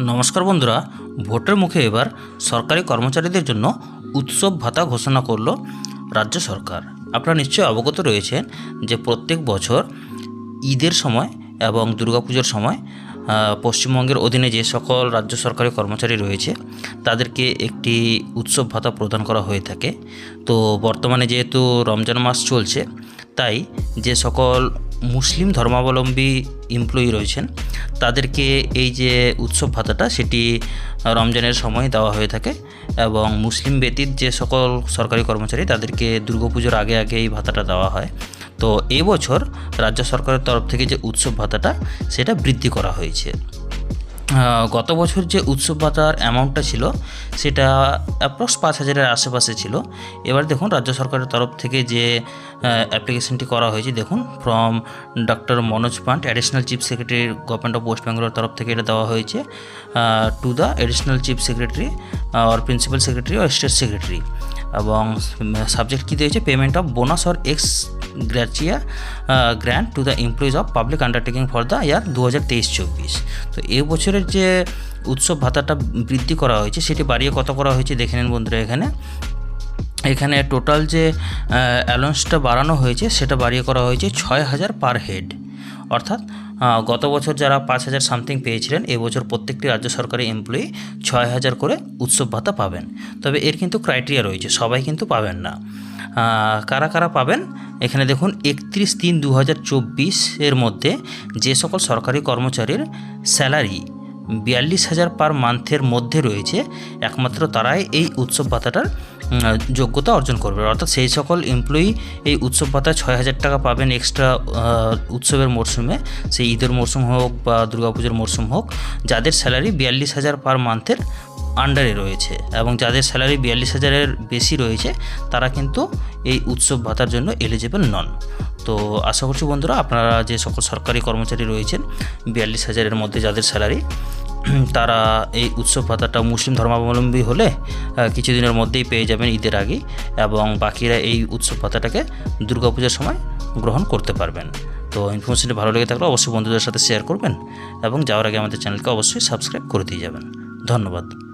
নমস্কার বন্ধুরা, ভোটের মুখে এবার সরকারি কর্মচারীদের জন্য উৎসব ভাতা ঘোষণা করল রাজ্য সরকার। আপনারা নিশ্চয়ই অবগত রয়েছেন যে প্রত্যেক বছর ঈদের সময় এবং দুর্গাপুজোর সময় পশ্চিমবঙ্গের অধীনে যে সকল রাজ্য সরকারি কর্মচারী রয়েছে, তাদেরকে একটি উৎসব ভাতা প্রদান করা হয়ে থাকে। তো বর্তমানে যেহেতু রমজান মাস চলছে, তাই যে সকল মুসলিম ধর্মাবলম্বী এমপ্লয়ি রয়েছেন, তাদেরকে এই যে উৎসব ভাতাটা সেটি রমজানের সময় দেওয়া হয়ে থাকে এবং মুসলিম ব্যতীত যে সকল সরকারি কর্মচারী তাদেরকে দুর্গাপুজোর আগে আগে এই ভাতাটা দেওয়া হয়। তো এবছর রাজ্য সরকারের তরফ থেকে যে উৎসব ভাতাটা, সেটা বৃদ্ধি করা হয়েছে। গত বছর যে উৎসব ভাতার অ্যামাউন্টটা ছিল, সেটা অ্যাপ্রক্স পাঁচ হাজারের আশেপাশে ছিল। এবার দেখুন, রাজ্য সরকারের তরফ থেকে যে অ্যাপ্লিকেশনটি করা হয়েছে, দেখুন from doctor Manoj Pant additional chief secretary government of west বেঙ্গলের তরফ থেকে এটা দেওয়া হয়েছে to the additional chief secretary or principal secretary or state secretary এবং সাবজেক্ট কী দিয়েছে? Payment of bonus or ex gratia grant to the employees of public undertaking for the year দু হাজার তেইশ চব্বিশ তো এবছরের বছরের যে উৎসব ভাতাটা বৃদ্ধি করা হয়েছে, সেটি বাড়িয়ে কত করা হয়েছে দেখে নিন বন্ধুরা এখানে। এখানে টোটাল যে অ্যালাউন্সটা বাড়ানো হয়েছে, সেটা বাড়িয়ে করা হয়েছে ছয় হাজার পার হেড অর্থাৎ গত বছর যারা পাঁচ হাজার সামথিং পেয়েছিলেন এবছর প্রত্যেকটি রাজ্য সরকারি এমপ্লয়ি ছয় হাজার করে উৎসব ভাতা পাবেন। তবে এর কিন্তু ক্রাইটেরিয়া রয়েছে, সবাই কিন্তু পাবেন না। কারা কারা পাবেন? এখানে দেখুন, একত্রিশ তিন দু হাজার চব্বিশের মধ্যে যে সকল সরকারি কর্মচারীর স্যালারি বিয়াল্লিশ হাজার পার মান্থের মধ্যে রয়েছে, একমাত্র তারাই এই উৎসব ভাতাটার যোগ্যতা অর্জন করবে। অর্থাৎ সেই সকল এমপ্লয়ি এই উৎসব ভাতা ছয় হাজার টাকা পাবেন এক্সট্রা উৎসবের মরশুমে সেই ঈদের মরশুম হোক বা দুর্গাপুজোর মরশুম হোক, যাদের স্যালারি বিয়াল্লিশ হাজার পার মান্থের আন্ডারে রয়েছে এবং যাদের স্যালারি বিয়াল্লিশ হাজারের বেশি রয়েছে, তারা কিন্তু এই উৎসব ভাতার জন্য এলিজিবল নন। তো আশা করছি বন্ধুরা, আপনারা যে সকল সরকারি কর্মচারী রয়েছেন, বিয়াল্লিশ হাজারের মধ্যে যাদের স্যালারি তারা এই উৎসব ভাতাটা মুসলিম ধর্মাবলম্বী হলে কিছু কিছুদিনের মধ্যেই পেয়ে যাবেন ঈদের আগে এবং বাকিরা এই উৎসব ভাতাটাকে দুর্গাপূজার সময় গ্রহণ করতে পারবেন। তো ইনফরমেশনটি ভালো লেগে থাকলে অবশ্যই বন্ধুদের সাথে শেয়ার করবেন এবং যাওয়ার আগে আমাদের চ্যানেলকে অবশ্যই সাবস্ক্রাইব করে দিয়ে যাবেন। ধন্যবাদ।